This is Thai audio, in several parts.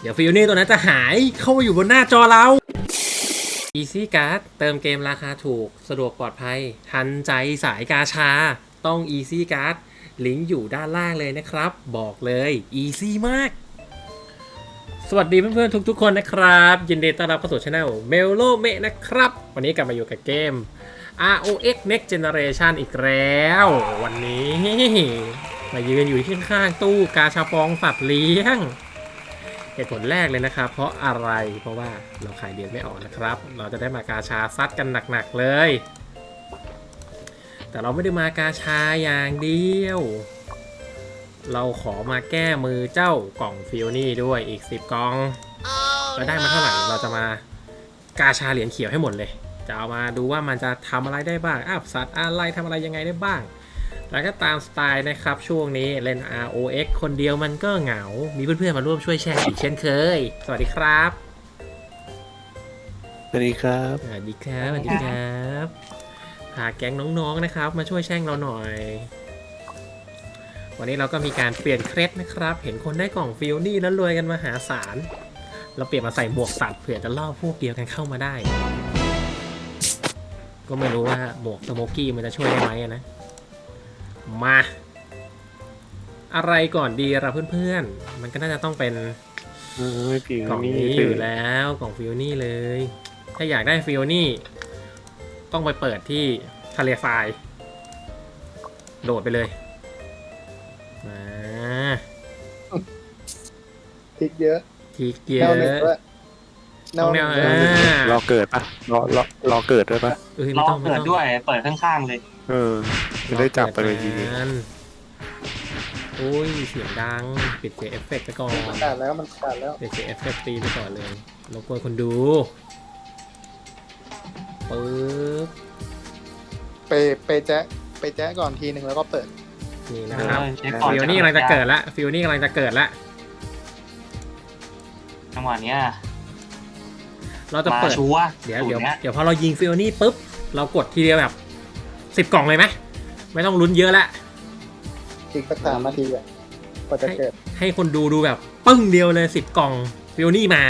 เดี๋ยวฟิวนี่ตัวนั้นจะหายเข้ามาอยู่บนหน้าจอเรา Easy Card เติมเกมราคาถูกสะดวกปลอดภัย ทันใจสายกาชา ต้อง Easy Card ลิงก์อยู่ด้านล่างเลยนะครับ บอกเลย Easy มาก สวัสดีเพื่อนๆทุกๆคนนะครับ ยินดีต้อนรับเข้าสู่ช anel m e l o m e นะครับ วันนี้กลับมาอยู่กับเกม ROX Next Generation อีกแล้ว วันนี้ มายืนอยู่ที่ข้างๆตู้กาชาปองสัตว์เลี้ยง เหตุผลแรกเลยนะครับ เพราะอะไรเพราะว่าเราขายเดือนไม่ออกนะครับ เราจะได้มากาชาซัดกันหนักๆเลย แต่เราไม่ได้มากาชาอย่างเดียว เราขอมาแก้มือเจ้ากล่องฟิลนี่ด้วยอีก 10กล่องแล้วได้มาเท่าไหร่เราจะมากาชาเหรียญเขียวให้หมดเลย จะเอามาดูว่ามันจะทำอะไรได้บ้างอัพสัตว์อะไรทำอะไรยังไงได้บ้าง แล้วก็ตามสไตล์นะครับ ช่วงนี้เล่น ROX คนเดียวมันก็เหงา มีเพื่อนๆมาร่วมช่วยแชร์อีกเช่นเคย สวัสดีครับ สวัสดีครับ สวัสดีครับ สวัสดีครับพาแก๊งน้องๆนะครับ มาช่วยแช่งเราหน่อย วันนี้เราก็มีการเปลี่ยนเคล็ดนะครับ เห็นคนได้กล่องฟิลนี่แล้วรวยกันมหาศาล เราเปลี่ยนมาใส่หมวกสัตว์เผื่อจะล่อพวกเดียวกันเข้ามาได้ ก็ไม่รู้ว่าหมวกสโมกี้มันจะช่วยได้ไหมอะนะ มา อะไรก่อนดีเราเพื่อนๆ มันก็น่าจะต้องเป็นเออไม่ผิดกล่องนี่นี้อยู่แล้วกล่องฟิโอนี่เลย ถ้าอยากได้ฟิโอนี่ ต้องไปเปิดที่ทะเลทรายโดดไปเลยมาพริกเยอะทีเกียแนวร์หนึ่งด้วยแนวหนึ่งต้องแนวด้วย อ่า รอเกิดปะรอรอรอเกิดด้วยปะเอ้ยรไม่อต้องไม่เกิดต้องด้วย เปิดข้างๆเลย เออจะได้จับไปเลยทีนี้นั้นโอ้ยเสียงดังปิดเสียงเอฟเฟกต์ไปก่อนมันขาดแล้วมันขาดแล้วปิดเสียงเอฟเฟกต์ตีไปก่อนเลยรบกวนคนดูปึ๊บไปไปแจ๊ะไปแจ๊ะก่อนทีหนึ่งแล้วก็เปิด นี่นะครับเออเช็คก่อนฟิวนี่กำลังจะเกิดละฟิวนี่กำลังจะเกิดละจังหวะเนี้ยเราจะมาเปิดชัวร์เดี๋ยวสูเดี๋ยวตรนี้เดี๋ยวพอเรายิงฟิวนี่ปุ๊บเรากดทีเดียวแบบ สิบกล่องเลยไหมไม่ต้องลุ้นเยอะละอีกสักสามนาทีอะกว่าจะเกิด ให้คนดูดูแบบ ปึ้งเดียวเลยสิบกล่องฟิวนี่มา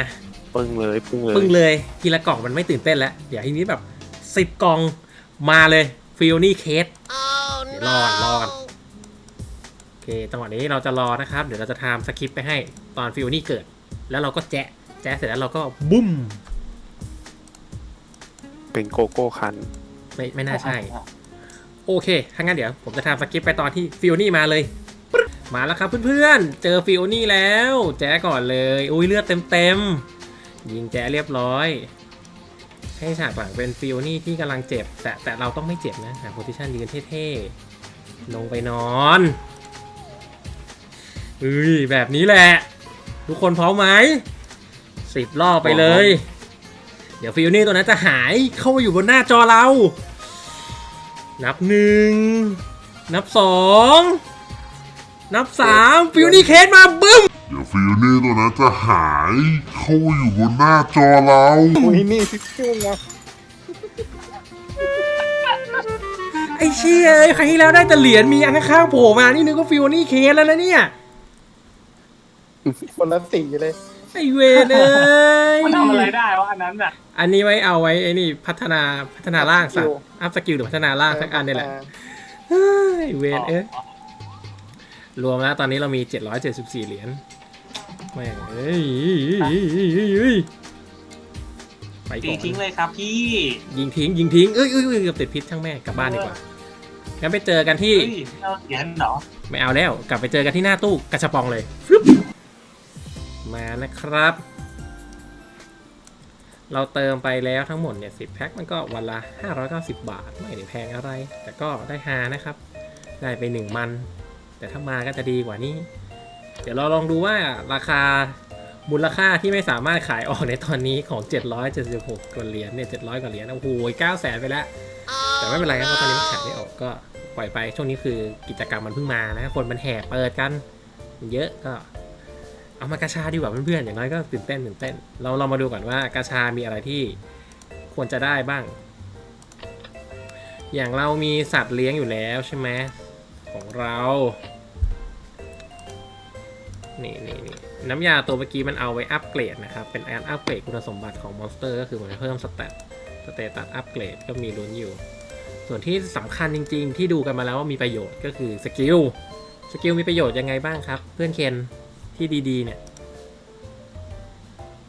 ปึ้งเลยปึ้งเลยปึ้งเลยทีละกล่องมันไม่ตื่นเต้นแล้ว เดี๋ยวทีนี้แบบสิบกล่องมาเลยฟิวนี่เคสเดี๋ยวรอก่อนรอก่อนโอเคจังหวะนี้เราจะรอนะครับ เดี๋ยวเราจะทำสคริปต์ไปให้ตอนฟิวนี่เกิด แล้วเราก็แจ๊ะแจ๊ะเสร็จแล้วเราก็บุ้ม เป็นโกโก้คัน ไม่ไม่น่าใช่ โอเค ถ้างั้นเดี๋ยวผมจะทำสกิปไปตอนที่ฟิโอนี่มาเลยปึ๊ดมาแล้วครับเพื่อนๆ เจอฟิโอนี่แล้ว แจ๊ก่อนเลย อุ้ยเลือดเต็มๆ ยิงแจ๊เรียบร้อย ให้ฉากหลังเป็นฟิโอนี่ที่กำลังเจ็บ แต่แต่เราต้องไม่เจ็บนะ หาโพซิชันยืนเท่ๆ ลงไปนอนเอ้ยแบบนี้แหละ ทุกคนพร้อมไหมสิบรอบไปเลย เดี๋ยวฟิโอนี่ตัวนั้นจะหายเข้ามาอยู่บนหน้าจอเรา นับหนึ่งนับสองนับสามฟิวนี่เคสมาบึ้มเดี๋ยวฟิวนี่ตัวนั้นจะหายเข้าอยู่บนหน้าจอเราอุ้ยนี่พิกซิ่งนะไอ้เชี่ยเอ้ยใครที่แล้วได้แต่เหรียญมีอันข้างๆโผล่มานี่นึกว่าฟิวนี่เคสแล้วนะเนี่ยคนละสีเลย ไอเวนเอ้ยมันทำอะไรได้วะอันนั้นอะอันนี้ไว้เอาไว้ไอ้นี่พัฒนาพัฒนาร่างสัตว์อัพสกิลหรือพัฒนาร่างสักอันนี่แหละเฮ้ยเวนเอ้ยรวมแล้วตอนนี้เรามี 774 เหรียญแม่งเอ้ยไปตีก่อนทิ้งเลยครับพี่ ยิงทิ้งยิงทิ้งเอ้ยเอ้ยเอ้ยเกือบติดพิษช่างแม่งกลับบ้านดีกว่างั้นไปเจอกันที่เฮ้ยเราเสียนเหรอไม่เอาแล้ว กลับไปเจอกันที่หน้าตู้กระชับปองเลยฟึบ มานะครับ เราเติมไปแล้วทั้งหมดเนี่ยสิแพ็คมันก็วันละ 590 บาท ไม่ได้แพงอะไร แต่ก็ได้ฮานะครับ ได้ไปหนึ่งมัน แต่ถ้ามาก็จะดีกว่านี้ เดี๋ยวเราลองดูว่าราคามูลค่าที่ไม่สามารถขายออกในตอนนี้ของ 776กว่าเหรียญเนี่ย700 กว่าเหรียญโอ้โห9แสนไปแล้ว แต่ไม่เป็นไรครับเพราะตอนนี้มันขายไม่ออกก็ปล่อยไปช่วงนี้คือกิจกรรมมันเพิ่งมานะคนมันแห่เปิดกัน เยอะก็ เอามากระชาดีกว่าเพื่อนๆ อย่างน้อยก็ตื่นเต้นตื่นเต้น เราเรามาดูก่อนว่ากระชามีอะไรที่ควรจะได้บ้าง อย่างเรามีสัตว์เลี้ยงอยู่แล้วใช่ไหมของเรา นี่นี่นี่น้ำยาตัวเมื่อกี้มันเอาไว้อัปเกรดนะครับ เป็นการอัปเกรดคุณสมบัติของมอนสเตอร์ก็คือมันเพิ่มสเตตสเตตัสอัปเกรดก็มีลุ้นอยู่ ส่วนที่สำคัญจริง ๆ ที่ดูกันมาแล้วว่ามีประโยชน์ก็คือสกิล สกิลมีประโยชน์ยังไงบ้างครับ เพื่อนเคน ที่ดีๆ เนี่ย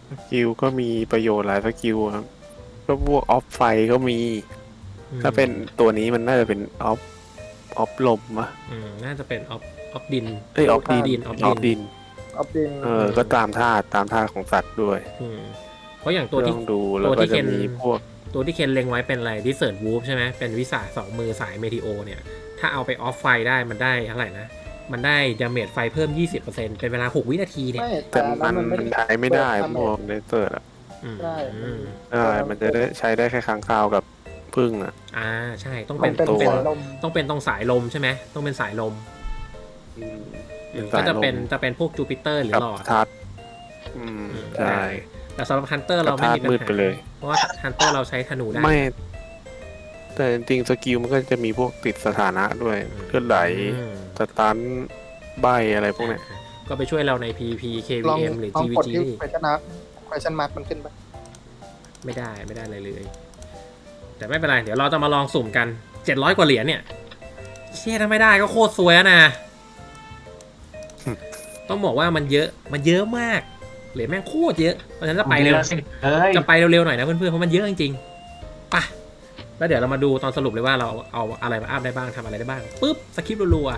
สกิลก็มีประโยชน์หลายสกิลครับก็พวกออฟไฟก็มี อืมถ้าเป็นตัวนี้มันน่าจะเป็นออฟออฟลมอะอืมน่าจะเป็นออฟออฟดิน เอ้ยออฟดินออฟออฟดิดินนออฟดินเออ ก็ตามธาตุตามธาตุของสัตว์ด้วยอืมเพราะอย่างตัวที่ ต้องดูแล้วตัวก็ที่จะเคนมีพวก ตัวที่เคนเล็งไว้เป็นอะไรดิเซิร์ w วูฟใช่ไหมเป็นวิสาสองมือสายเมทิโอเนี่ย ถ้าเอาไปออฟไฟได้มันได้เท่าไหร่นะ มันได้ดาเมจไฟเพิ่ม 20%เป็นเวลา 6 วินาทีเนี่ย ไม่แต่แต่อันมันั้นนมันไม่มันได้ใช้ไม่ได้เปิดพวกเลเซอร์อะอืมได้อืมใช่มันจะได้ใช้ได้แค่ครั้งคราวกับพึ่งอะอ่า ใช่ ต้องมัเป็นนเป็นต้องเป็นสายลม ต้องเป็นตรงสายลมใช่ไหม ต้องเป็นสายลมอืมอืมสาก็ยจะลมเป็นจะเป็นพวกจูปิเตอร์หรือกับหลอด ทัดอืมอืมใช่ แต่สำหรับฮันเตอร์เราไม่มีกับธาตุมืปัญดหาไปเลย เพราะว่าฮันเตอร์เราใช้ธนูได้ ไม่ แต่จริงๆสกิลมันก็จะมีพวกติดสถานะด้วยอืมเลือดไหลอืมสตันใบอะไรพวกเนี้ยก็ไปช่วยเราใน PVP ลอง KVM หรือ ลองกด GVG ที่ question mark question mark มันขึ้นไปไม่ได้ไม่ได้เลยเลย แต่ไม่เป็นไร เดี๋ยวเราจะมาลองสุ่มกัน 700 กว่าเหรียญเนี่ย เชี่ยถ้าไม่ได้ก็โคตรซวยแล้วนะ ต้องบอกว่ามันเยอะมันเยอะมาก เหรียญแม่งโคตรเยอะเพราะฉะนั้นจะไปเร็วสิเฮ้ยจะไปเร็วๆหน่อยนะเพื่อนๆเพราะมันเยอะจริงๆไปะ แล้วเดี๋ยวเรามาดูตอนสรุปเลยว่าเราเอาอะไรมาอัพได้บ้างทำอะไรได้บ้างปุ๊บสคริปต์รัว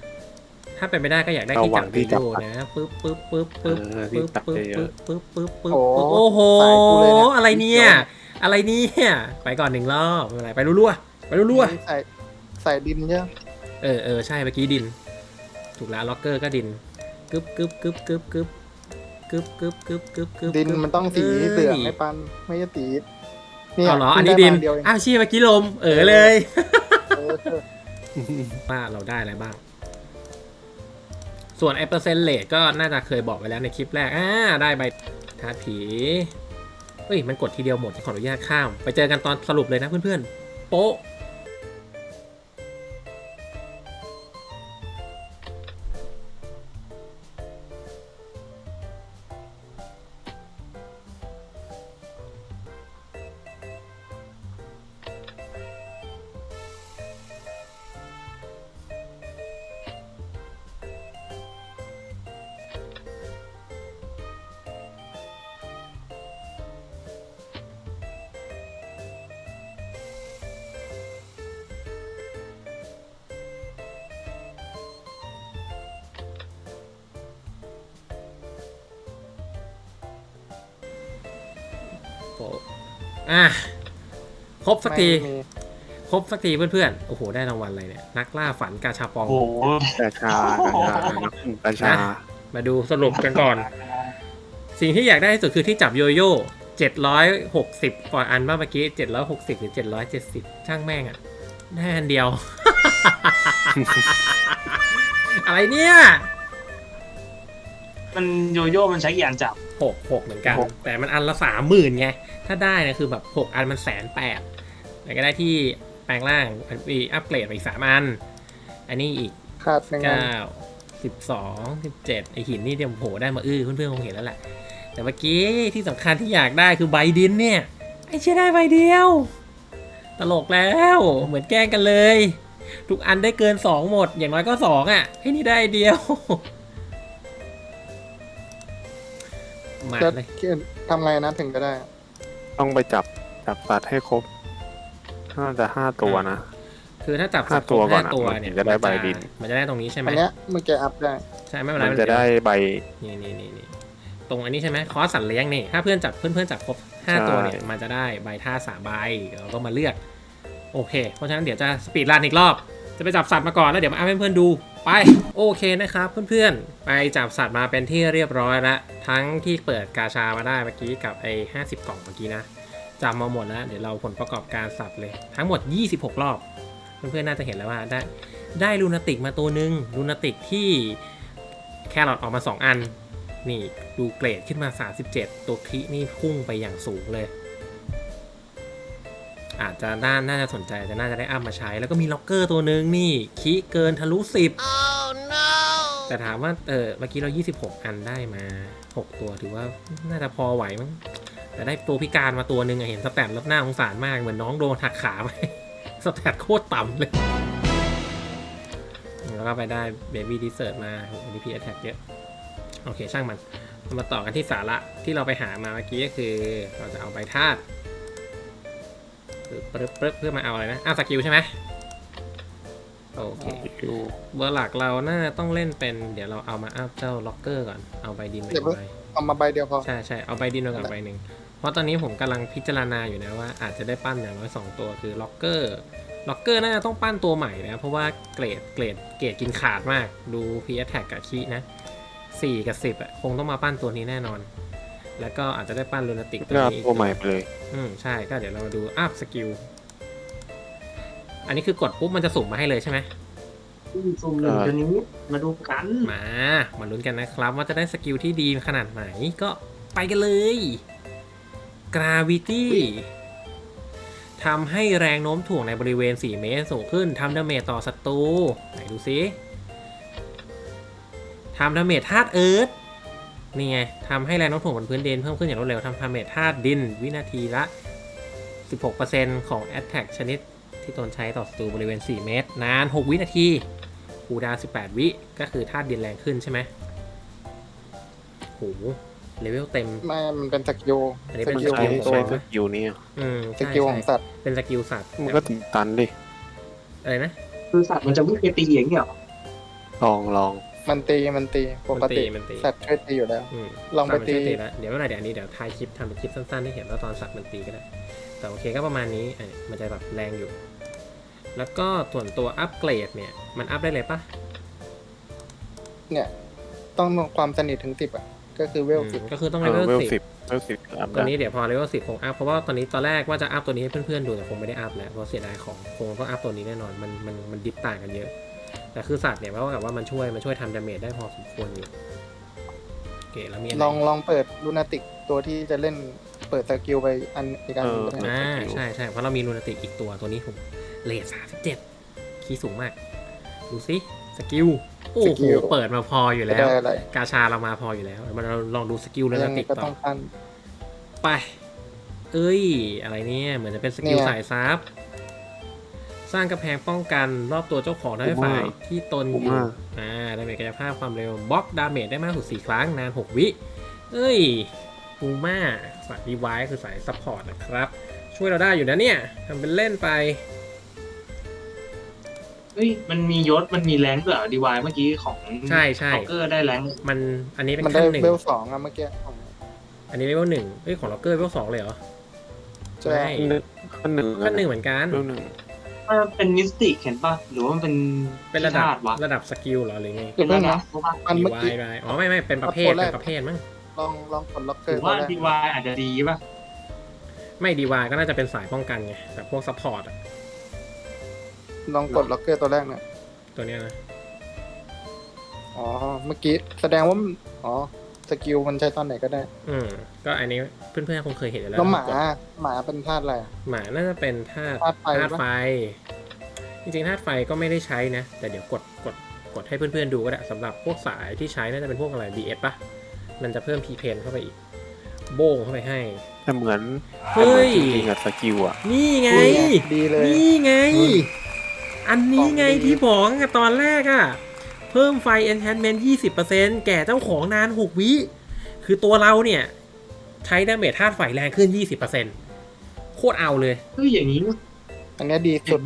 ๆถ้าเป็นไม่ได้ก็อยากได้ที่จับวิดีโอนะปุ๊บปุ๊บปุ๊บปุ๊บเออที่ปึ๊บจับปึ๊บเยปึ๊อะบปึ๊บปึ๊บปึ๊บโอ้โอ้โหสายกูเลยเนี่ยอะไรเนี่ย อะไรเนี่ยไปก่อนหนึ่งรอบไม่เป็นไรไปรัวๆไปรัวใส่ใส่ดินเยอะๆเออเออใช่เมื่อกี้ดิน ถูกแล้วล็อกเกอร์ก็ดินกึบกึบกึบกึบกึบกึบกึบกึบกึบกึบดินมันต้องสีเหลืองให้ปันไม่ใช่สี เนี่ยเอาเหรอพิ่อันงนี้ไดินมาเดียวเองอ้าวชี้เมื่อกี้ลม เออเลย เออเออว่าเราได้อะไรบ้าง ส่วนไอเปอร์เซ็นต์เลทก็น่าจะเคยบอกไปแล้วในคลิปแรก อ่า ได้ใบทาสผีเฮ้ย มันกดทีเดียวหมด ขออนุญาตข้าม ไปเจอกันตอนสรุปเลยนะเพื่อนๆ โป๊ะ อะครบสักทีไม่มีครบสักทีเพื่อนๆ โอ้โห ได้รางวัลอะไรเนี่ย นักล่าฝันกาชาปอง โอ้โหกาชากาชากัญชานะมาดูสรุปกันก่อน สิ่งที่อยากได้ที่สุดคือที่จับโยโย่760กว่าอันเมื่อกี้760หรือ770ช่างแม่งอะได้อันเดียว อะไรเนี่ย มันโยโย่มันใช้กี่อันจับ หกหกเหมือนกัน หก แต่มันอันละสามหมื่นไง ถ้าได้นะคือแบบหกอันมันแสนแปดแล้วก็ได้ที่แปลงร่างอันอีอัปเกรดไปอีกสามอัน อันนี้อีกขาดหนึ่งอันเก้าสิบสองสิบเจ็ดไอหินนี่เดี๋ยวโหได้มาอื้อเพื่อนๆคงเห็นแล้วแหละ แต่เมื่อกี้ที่สำคัญที่อยากได้คือใบดินเนี่ย ไอเชี่ยได้ใบเดียว ตลกแล้วเหมือนแกล้งกันเลย ทุกอันได้เกินสองหมดอย่างน้อยก็สองอะให้นี่ได้เดียว มาจะเลยทำไงนะถึงจะได้ ต้องไปจับจับสัตว์ให้ครบน่าจะห้าตัวนะ คือถ้าจับห้าสัตว์ครตัวบก่อห้านอะตัวมันเนี่ยจะได้ใบดิน มันจะได้ตรงนี้ใช่ไหมอันเนี้ยเมื่อกี้อัพได้ ใช่ไม่เป็นไรมันจะได้ใบ นี่นี่นี่นี่ตรงอันนี้ใช่ไหมคอร์สสัตว์เลี้ยงนี่ถ้าเพื่อนจับเพื่อนเพื่อนๆจับครบห้าใช่ ตัวเนี่ยมันจะได้ใบท่าสามใบเราก็มาเลือกโอเค เพราะฉะนั้นเดี๋ยวจะสปีดรันอีกรอบ จะไปจับสัตว์มาก่อนแล้วเดี๋ยวมาเอาให้เพื่อนๆดูไป โอเคนะครับเพื่อนๆ ไปจับสัตว์มาเป็นที่เรียบร้อยแล้ว ทั้งที่เปิดกาชามาได้เมื่อกี้กับไอ้ห้าสิบกล่องเมื่อกี้นะจับมาหมดแล้ว เดี๋ยวเราผลประกอบการสัตว์เลย ทั้งหมด 26 รอบ เพื่อนๆ น่าจะเห็นแล้วว่าได้ได้ลูนาติกมาตัวหนึ่งลูนาติกที่แครอทออกมา 2 อัน นี่ดูเกรดขึ้นมา 37 ตัวคลินี่พุ่งไปอย่างสูงเลย อาจจะน่าน่าจะสนใจจะน่าจะได้อัพมาใช้ แล้วก็มีล็อกเกอร์ตัวหนึ่งนี่คิเกินทะลุ 10 แต่ถามว่าเออเมื่อกี้เรา 26 อันได้มา 6 ตัวถือว่าน่าจะพอไหวมั้งแต่ได้ตัวพิการมาตัวหนึ่งอะเห็นสแตทแล้วหน้าสงสารมากเหมือนน้องโดนหักขาไปสแตทโคตรต่ำเลย แล้วก็ไปได้เบบี้ดิเซอร์มาอันนี้พีแอทแทกเยอะ โอเคช่างมัน มาต่อกันที่สาระที่เราไปหามาเมื่อกี้ก็คือ เราจะเอาใบธาตุเพื่อมาเอาอะไรนะอ้าวสกิลใช่ไหม โอเคอยู่เบอร์หลักเราน่าต้องเล่นเป็นเดี๋ยวเราเอามาอัพเจ้าล็อกเกอร์ก่อนเอาใบดินมาอีกใบเอามาใบเดียวพอใช่ใช่เอาใบดินมาก่อนใบหนึ่งเพราะตอนนี้ผมกำลังพิจารณาอยู่นะว่าอาจจะได้ปั้นอย่างน้อยสองตัวคือล็อกเกอร์ล็อกเกอร์น่าจะต้องปั้นตัวใหม่นะ เพราะว่าเกรดเกรดเกรดกินขาดมากดูพีแอทแท็กกับคีนะสี่กับสิบอะคงต้องมาปั้นตัวนี้แน่นอน แล้วก็อาจจะได้ปั้นลูนาติกตัวก็เอานี้อีกตัวใหม่ไปเลย อืมใช่ก็เดี๋ยวเรามาดูอัพสกิล อันนี้คือกดปุ๊บมันจะสุ่มมาให้เลยใช่ไหมซุ่มหนึ่งตัวนี้ มาดูกัน มา มาลุ้นกันนะครับ ว่าจะได้สกิลที่ดีขนาดไหนก็ไปกันเลย Gravity ทำให้แรงโน้มถ่วงในบริเวณ 4 เมตรสูงขึ้นทำดาเมจต่อศัตรู ไหนดูซิทำดาเมจธาตุเอิร์ธนี่ไงทำให้แรงโน้มถ่วงบนพื้นดินเพิ่มขึ้นอย่างรวดเร็วทำดาเมจธาตุดิน วินาทีละ 16%ของ Attack ชนิด ที่ตนใช้ต่อศัตรูบริเวณ 4 เมตร นาน 6 วินาทีคูลดาวน์18 วิก็คือธาตุดินแรงขึ้นใช่ไหมโหเลเวลเต็ม ไม่มันเป็นสกิลอันนี้สเป็นกิลใช้ของตัวใช้สกิลนี้อะอืมสใช่กิลของใช่สัตว์ เป็นสกิลสัตว์ มันก็ติดตันดิ อะไรนะ คือสัตว์มันจะวิ่งไปตีอย่างเงี้ยเหรอ ลองลอง มันตี มันตี ปกติมันตีสัตว์ช่วยตีอยู่แล้วอืมลองไปสัตว์มันช่วยตีแล้วเดี๋ยวเมื่อไหร่เดี๋ยวอันนี้เดี๋ยวท้ายคลิปทำเป็นคลิปสั้นๆให้เห็นว่าตอนสัตว์มันตีก็ได้ แต่โอเคก็ประมาณนี้อะมันจะแบบแรงอยู่ แล้วก็ส่วนตัวอัปเกรดเนี่ย มันอัพได้เลยปะเนี่ย ต้องความสนิทถึงสิบอะ ก็คือเวลอืสิบมก็คือต้องเอเลอเวเวลลสิสิบบเวลสิบอัพตอนได้นี้เดี๋ยวพอเลเวลสิบคงอัพเพราะว่าตอนนี้ตอนแรกว่าจะอัพตัวนี้ให้เพื่อนๆดูแต่คงไม่ได้อัพแล้วเพราะเสียดายของคงต้องอัพตัวนี้แน่นอนมันมันมันดิฟต่างกันเยอะ แต่คือสัตว์เนี่ยว่ากับว่ามันช่วยมันช่วยทำดาเมจได้พอสมควรอยู่โอเคแล้วมีอะไรลองลองเปิดลูนาติกตัวที่จะเล่นเปิดสกิลไปอันอีกอันหนึงก็ได้อ่าใช่ใช่เพราะเรามีลูนาติกอีกตัวตัวนี้ผม เลทสามสิบเจ็ดคีย์สูงมาก ดูสิสกิลโอ้โหเปิดมาพออยู่จะแล้ว ได้อะไร กาชาเรามาพออยู่แล้วมันเราลองดูสกิลลูยันางไงติกก็ต่ต้อองปั้น ไป เอ้ย อะไรเนี่ยเหมือนจะเป็นสกิลเนี่ย สายซับสร้างกระแพงป้องกันรอบตัวเจ้าของได้ฝ่ายที่ตนอยู่อ่าดาเมจกายภาพความเร็วบล็อกดาเมจได้มากสุด 4 ครั้ง นาน 6 วิ เอ้ยปูม่าสายดีไวคือสายซัพพอร์ตนะครับ ช่วยเราได้อยู่นะเนี่ยทำเป็นเล่นไป เฮ้ยมันมียศมันมีแรงด้วยดีวายเมื่อกี้ของใช่ใช่ล็อกเกอร์ได้แรงมันอันนี้เป็นมันได้ขั้นหนึ่งเวลสองอะเมื่อกี้ของอันนี้เลเวลหนึ่งเอ้ยของล็อกเกอร์เลเวลสองเลยเหรอใช่ไม่ขั้นหนึ่งขั้นหนึ่งเหมือนกันเวลหนึ่งมันเป็นมิสติกเห็นป่ะ หรือว่ามันเป็นเป็นระดับธาตุวะระดับสกิลเหรอหรือไงเดี๋ยวเพิ่งนะเพราะว่ามันดีเมื่อวากี้ยได้อ๋อไม่ไม่เป็นประเภทตัวแรก เป็นประเภทมั้งลองลองกดล็อกเกถืออร์ว่าตัวแรกดีวายอาจจะดีป่ะ ไม่ดีวายก็น่าจะเป็นสายป้องกันไงแบบพวกซัพพอร์ตอะ ลองกดล็อกเกอร์ตัวแรกเนี่ยตัวเนี้ยนะอ๋อเมื่อกี้แสดงว่ามันอ๋อสกิลมันใช้ตอนไหนก็ได้อืมก็อันนี้เพื่อนๆคงเคยเห็นอยู่แล้วแล้วหมากดหมาเป็นธาตุอะไรอะ หมาน่าจะเป็นธาตุธาตุไฟธาตุปะ ไฟ จริงๆธาตุไฟก็ไม่ได้ใช้นะ แต่เดี๋ยวกดกดกดให้เพื่อนๆดูก็ได้สำหรับพวกสายที่ใช้น่าจะเป็นพวกอะไร BS ปะมันจะเพิ่มพีเพนเข้าไปอีก โบ้งเข้าไปให้ แต่เหมือนเฮ้ยแต่หมือนจริงๆอะสกิลอะนี่ไงนี่ไงดีเลย นี่ไง อืม อันนี้ไงของดีที่บอกอะตอนแรกอะเพิ่มไฟ enchantment 20%แก่เจ้าของนาน 6 วิ คือตัวเราเนี่ย ใช้ดาเมจธาตุไฟแรงขึ้น 20%โคตรเอาเลยเฮ้ยอย่างนี้ อันเนี้ยดีสุด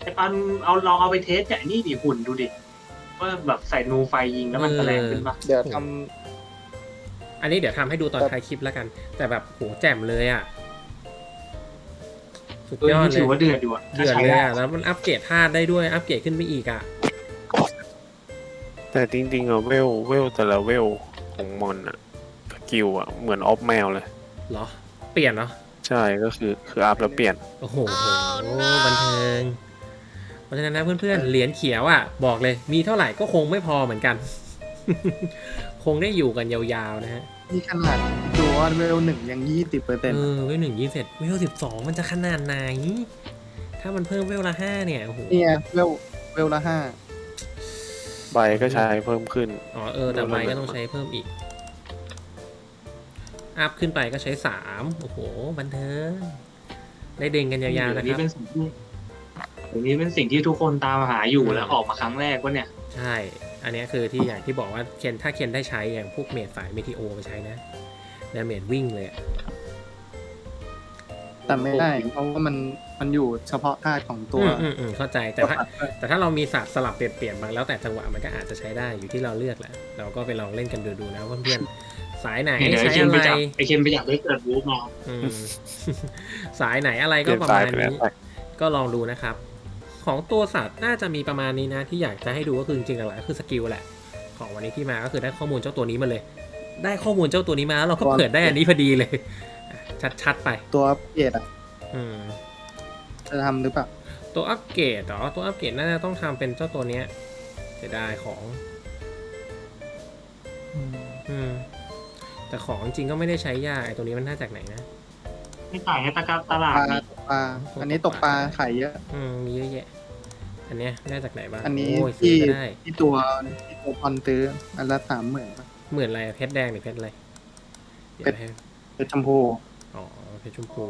ไอ้ปันเอาลองเอาไปเทสกับไอ้นี่ดิหุ่นดูดิว่าแบบใส่นูไฟยิงแล้วมันจะแรงขึ้นป่ะเดี๋ยวทอันนี้เดี๋ยวทำให้ดูตอนครับท้ายคลิปแล้วกัน แต่แบบโหแจ่มเลยอะ สุดเออยอดนี่เลถืยอว่าเดือดอยู่อะเดือดเลยอะแล้วมันอัปเกรดธาตุได้ด้วยอัปเกรดขึ้นไปอีกอะแต่จริงๆอะเวลเวลแต่ละเวลของมอนอะสกิลอะเหมือนออฟแมวเลย เหรอ เปลี่ยนเหรอ ใช่ก็คือคืออัพแล้วเปลี่ยน โอ้โห บันเทิง เพราะฉะนั้นนะเพื่อนๆ เหรียญเขียวอะ บอกเลย มีเท่าไหร่ก็คงไม่พอเหมือนกัน คงได้อยู่กันยาวๆนะฮะำนี่ขนาด ดูว่าเวลหนึ่งยังยี่สิบเปอร์เซ็นเอต์อเวลหนึ่งยี่สิบเวลสิบสองมันจะขนาดไหน ถ้ามันเพิ่มเวลละห้าเนี่ยโอ้โหนี่ไงเวลเวลละห้าใบก็ใช้เพิ่มขึ้น อ๋อเออแต่ใบก็ต้องใช้เพิ่มอีก อัพขึ้นไปก็ใช้สามโอ้โห บันเทิงได้เด้งกันยาวๆนะคเดี๋รับนี้เป็นสิ่งที่เดี๋ยวนี้เป็นสิ่งที่ทุกคนตามหาอยู่แล้วออกมาครั้งแรกว่าเนี่ย ใช่ อันเนี้ยคือที่อย่างที่บอกว่าเคนถ้าเคนได้ใช้อย่างพวกเมดฝ่ายเมทิโอไปใช้นะ ดาเมจวิ่งเลยอะแต่ไม่ได้ เพราะว่ามันมันอยู่เฉพาะธาตุของตัวอืมอืมอืมเข้าใจแต่ถ้า แต่ถ้าเรามีศาสตร์สลับเปลี่ยนๆบางแล้วแต่จังหวะมันก็อาจจะใช้ได้อยู่ที่เราเลือกแหละ เราก็ไปลองเล่นกันดูๆนะว่าเพื่อนๆสายไหนเดี๋ยวไอใช้เคนอะไปไรจับไอเคนไปจับได้เกิดวูฟมาอืมสายไหนอะไรเปก็ลี่ยนประสามาณยไปแล้วนี้ ก็ลองดูนะครับ ของตัวสัตว์น่าจะมีประมาณนี้นะ ที่อยากจะให้ดูก็คือจริงๆหลักๆก็คือสกิลแหละ ของวันนี้ที่มาก็คือได้ข้อมูลเจ้าตัวนี้มาเลย ได้ข้อมูลเจ้าตัวนี้มาแล้วเราก็เปิดได้อันนี้พอดีเลยอะชัดๆไป ตัวอัปเกรดอะอืมจะทำหรือเปล่า ตัวอัปเกรดเหรอ ตัวอัปเกรดน่าจะต้องทำเป็นเจ้าตัวเนี้ยเสียดายของอืมแต่ของจริงก็ไม่ได้ใช้ยากไอ้ตัวนี้มันน่าจากไหนนะไม่ต่างในตะกับตลาดปลานี่ตกปลา อันนี้ตกปลาขายเยอะ อืมมีเยอะแยะ อันเนี้ยได้จากไหนบ้าง อันนี้โอ้ยซื้ที่อก็ได้ที่ตัวที่ตัวพอนซื้ออันละสามหมื่น เหมือนอะไรอะเพชรแดงหรือเพชรอะไรเดี๋ยวให้เป็นชมพูอ๋อเพชรชมพู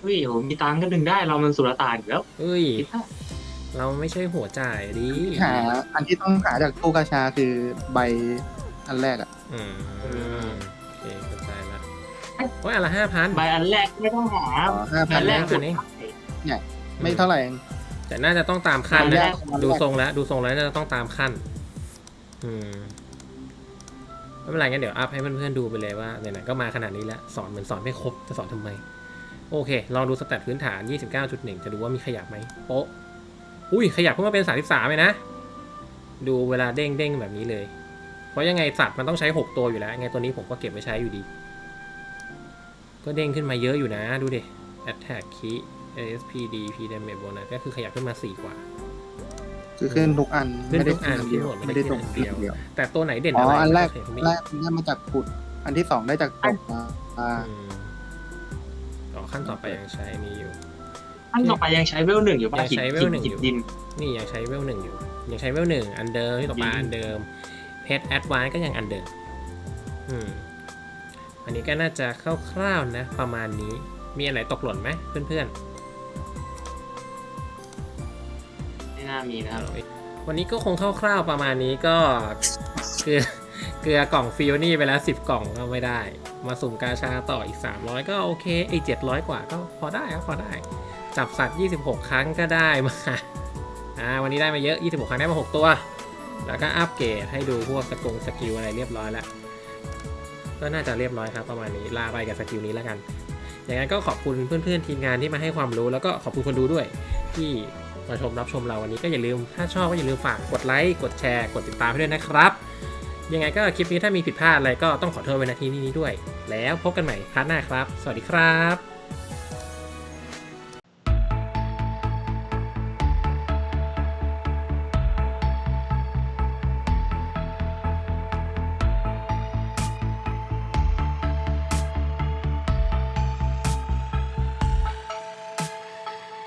เฮ้ยโหมีตังค์ก็ดึงได้เรามันสุรตานอยู่แล้วเอ้ยคิดว่าเราไม่ใช่หัวจ่ายดิหาอันที่ต้องหาจากตู้กาชาคือใบอันแรกอะอืมโอเคเข้าใจละโอ้ยอันละห้าพันใบอันแรกไม่ต้องหาห้าพัอันนแรกอัสุนดนี้ไม่เท่าไหร่เองแต่น่าจะต้องตามขั้นอันแรนะกอันแรกดูทรงแล้ว ดูทรงแล้วน่าจะต้องตามขั้น อืม ไม่เป็นไรงั้นเดี๋ยวอัพให้เพื่อนๆดูไปเลยว่าไหนๆก็มาขนาดนี้แล้วสอนเหมือนสอนไม่ครบจะสอนทำไม โอเค ลองดูสแตทพื้นฐาน 29.1 จะดูว่ามีขยับไหมโป๊ะอุ้ยขยับขึ้นมาเป็น 33เลยนะ ดูเวลาเด้งเด้งแบบนี้เลย เพราะยังไงสัตว์มันต้องใช้ 6 ตัวอยู่แล้วไงตัวนี้ผมก็เก็บไว้ใช้อยู่ดี ก็เด้งขึ้นมาเยอะอยู่นะ ดูดิ attack key ASPD P damage bonus ก็คือขยับขึ้นมา 4 กว่า คือขึ้นทุกอันขึ้นไม่ได้ทุกอันขึ้นเดียวขึ้นหมดไม่ไม่ได้ได้ตกขึ้นอันเดียวเดียว แต่ตัวไหนเด่นอ๋ออะไรอันแรกโเคผมไม่แรกได้มาจากขุด อันที่สองได้จากตกปลาอ่าอืมต่อขั้นต่อไปยังใช้นี่อยู่ขั้นต่อไปยังใช้เวลหนึ่งอยู่ป่ะยังหินใช้เวลหนึ่งหิอยู่ดินนี่ยังใช้เวลหนึ่งอยู่ ยังใช้เวลหนึ่งอันเดิมที่ตกปลาอืมอันเดิมเพชรแอดวานก็ยังอันเดิมอืมอันนี้ก็น่าจะคร่าวๆนะ ประมาณนี้ มีอันไหนตกหล่นไหมเพื่อนไามีนะครับ วันนี้ก็คงคร่าวๆประมาณนี้ก็เกลือเกลือกล่องฟิโอนี่ไปแล้ว 10 กล่องก็ไม่ได้ มาสุ่มกาชาต่ออีก 300 ก็โอเคไอ้700 กว่าก็พอได้ครับพอได้ จับสัตว์ 26 ครั้งก็ได้มาอ่าวันนี้ได้มาเยอะ 26 ครั้งได้มา 6 ตัว แล้วก็อัปเกรดให้ดูพวกสกงสกิลอะไรเรียบร้อยแล้วก็น่าจะเรียบร้อยครับประมาณนี้ลาไปกับสกิลนี้แล้วกัน อย่างนั้นก็ขอบคุณเพื่อนๆทีมงานที่มาให้ความรู้แล้วก็ขอบคุณคนดูด้วยที่ มาชมรับชมเราวันนี้ก็อย่าลืมถ้าชอบก็อย่าลืมฝากกดไลค์กดแชร์กดติดตามให้ด้วยนะครับ ยังไงก็คลิปนี้ถ้ามีผิดพลาดอะไรก็ต้องขอโทษไว้ณที่นี้ด้วย แล้วพบกันใหม่ครั้งหน้าครับ สวัสดีครับ